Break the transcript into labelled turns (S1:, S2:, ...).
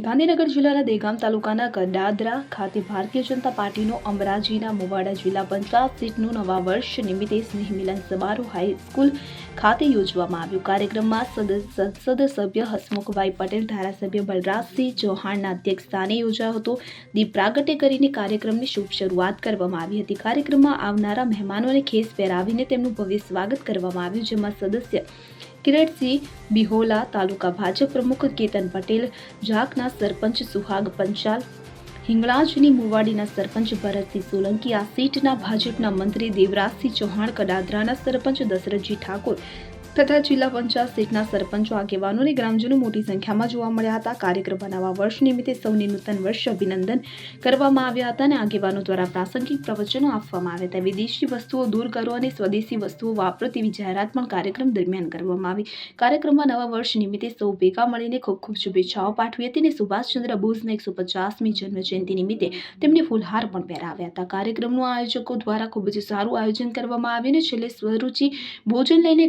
S1: ગાંધીનગર જિલ્લાના દેગામ તાલુકાના કડાદરા ખાતે ભારતીય જનતા પાર્ટીનો અમરાજીના મુવાડા જિલ્લા પંચાયત સીટનું નવા વર્ષ નિમિત્તે સ્નેહ મિલન સમારોહ હાઈસ્કૂલ ખાતે યોજવામાં આવ્યું. કાર્યક્રમમાં સદ- સંસદ સભ્ય હસમુખભાઈ પટેલ, ધારાસભ્ય બલરાજસિંહ ચૌહાણના અધ્યક્ષ સ્થાને યોજાયો હતો. દીપ પ્રાગટ્ય કરીને કાર્યક્રમની શુભ શરૂઆત કરવામાં આવી હતી. કાર્યક્રમમાં આવનારા મહેમાનોને ખેસ પહેરાવીને તેમનું ભવ્ય સ્વાગત કરવામાં આવ્યું, જેમાં સદસ્ય કિરણસિંહ બિહોલા તાલુકા ભાજપ પ્રમુખ કેતન પટેલ ઝાકના સરપંચ સુહાગ પંચાલ, હિંગળાજની મુવાડીના સરપંચ ભરતસિંહ સોલંકી આ સીટના ભાજપના મંત્રી દેવરાજસિંહ ચૌહાણ, કડાદરાના સરપંચ દશરથજી ઠાકોર તથા જિલ્લા પંચાયત સીટના સરપંચો આગેવાનો અને ગ્રામજનો મોટી સંખ્યામાં જોવા મળ્યા હતા. કાર્યક્રમમાં નવા વર્ષ નિમિત્તે સૌને નૂતન વર્ષ અભિનંદન કરવામાં આવ્યા હતા અને આગેવાનો દ્વારા પ્રાસંગિક પ્રવચનો આપવામાં આવ્યા હતા. વિદેશી વસ્તુઓ દૂર કરો અને સ્વદેશી વસ્તુઓ વાપરો તેવી જાહેરાત પણ કાર્યક્રમ દરમિયાન કરવામાં આવી. કાર્યક્રમમાં નવા વર્ષ નિમિત્તે સૌ ભેગા મળીને ખૂબ ખૂબ શુભેચ્છાઓ પાઠવી હતી અને સુભાષચંદ્ર બોઝના એકસો પચાસમી જન્મજયંતિ નિમિત્તે તેમને ફૂલહાર પણ પહેરાવ્યા હતા. કાર્યક્રમનું આયોજકો દ્વારા ખૂબ જ સારું આયોજન કરવામાં આવ્યું અને છેલ્લે સ્વરૂચિ ભોજન લઈને